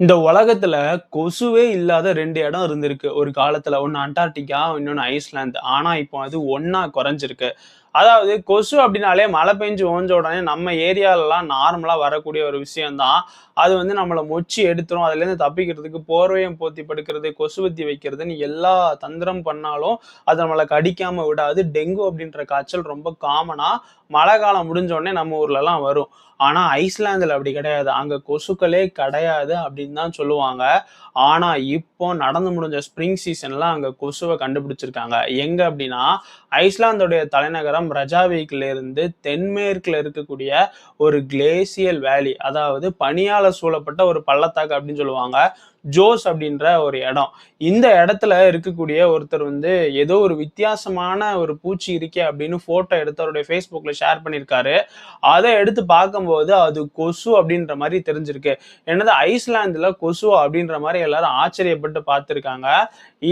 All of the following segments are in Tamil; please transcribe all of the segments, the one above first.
இந்த உலகத்துல கொசுவே இல்லாத ரெண்டு இடம் இருந்திருக்கு ஒரு காலத்துல. ஒன்னு அண்டார்டிகா, இன்னொன்னு ஐஸ்லாந்து. ஆனா இப்போ அது ஒன்னா குறைஞ்சிருக்கு. அதாவது கொசு அப்படின்னாலே மழை பெஞ்சு ஓஞ்ச உடனே நம்ம ஏரியாலலாம் நார்மலா வரக்கூடிய ஒரு விஷயம்தான் அது வந்து நம்மளை மொச்சி எடுத்துரும். அதுலேருந்து தப்பிக்கிறதுக்கு போர்வையும் போத்தி படுக்கிறது, கொசுவத்தி வைக்கிறதுன்னு எல்லா தந்திரம் பண்ணாலும் அது நம்மளை கடிக்காம விடாது. டெங்கு அப்படின்ற காய்ச்சல் ரொம்ப காமனா மழை காலம் முடிஞ்ச உடனே நம்ம ஊர்லலாம் வரும். ஆனா ஐஸ்லாந்துல அப்படி கிடையாது. அங்க கொசுக்களே கிடையாது அப்படி அப்படின்னு தான் சொல்லுவாங்க. ஆனா இப்போ நடந்து முடிஞ்ச ஸ்ப்ரிங் சீசன்லாம் அங்க கொசுவை கண்டுபிடிச்சிருக்காங்க. எங்க அப்படின்னா, ஐஸ்லாந்தோடைய தலைநகரம் ரெஜாவிக்ல இருந்து தென்மேற்குல இருக்கக்கூடிய ஒரு கிளேசியல் வேலி அதாவது பனியால சூழப்பட்ட ஒரு பள்ளத்தாக்கு அப்படின்னு சொல்லுவாங்க. ஜோஸ் அப்படின்ற ஒரு இடம். இந்த இடத்துல இருக்கக்கூடிய ஒருத்தர் வந்து ஏதோ ஒரு வித்தியாசமான ஒரு பூச்சி இருக்கே அப்படின்னு ஃபோட்டோ எடுத்து அவருடைய ஃபேஸ்புக்கில் ஷேர் பண்ணியிருக்காரு. அதை எடுத்து பார்க்கும்போது அது கொசு அப்படின்ற மாதிரி தெரிஞ்சிருக்கு. என்னது ஐஸ்லாந்தில் கொசு அப்படின்ற மாதிரி எல்லாரும் ஆச்சரியப்பட்டு பார்த்துருக்காங்க.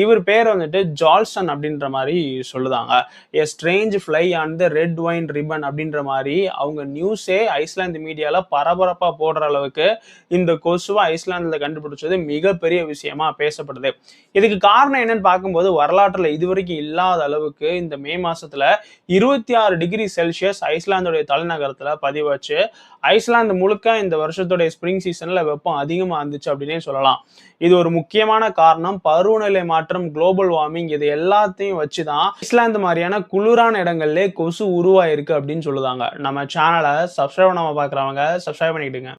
இவர் பேர் வந்துட்டு ஜால்சன் அப்படின்ற மாதிரி சொல்லுதாங்க. A strange fly on the red wine ribbon அப்படின்ற மாதிரி அவங்க நியூஸே ஐஸ்லாந்து மீடியாவில் பரபரப்பாக போடுற அளவுக்கு இந்த கொசுவை ஐஸ்லாந்தில் கண்டுபிடிச்சது மிகப்பெரிய விஷயமா பேசப்படுது. இதுக்கு காரணம் என்னன்னு பார்க்கும்போது வரலாற்றில் இதுவரைக்கும் இல்லாத அளவுக்கு இந்த மே மாசத்துல 26 டிகிரி செல்சியஸ் ஐஸ்லாந்துடைய தலைநகரத்தில் பதிவாச்சு. ஐஸ்லாந்து முழுக்க இந்த வருஷத்துடைய ஸ்ப்ரிங் சீசன்ல வெப்பம் அதிகமாக இருந்துச்சு அப்படின்னே சொல்லலாம். இது ஒரு முக்கியமான காரணம் பருவநிலை மாற்றம், குளோபல் வார்மிங் இது எல்லாத்தையும் வச்சு தான் இஸ்லாந்து மாதிரியான குளிரான இடங்கள்லே கொசு உருவாயிருக்கு அப்படின்னு சொல்லுதாங்க. நம்ம சேனலை சப்ஸ்கிரைப் பண்ணாமல் பார்க்குறவங்க சப்ஸ்கிரைப் பண்ணிக்கிட்டுங்க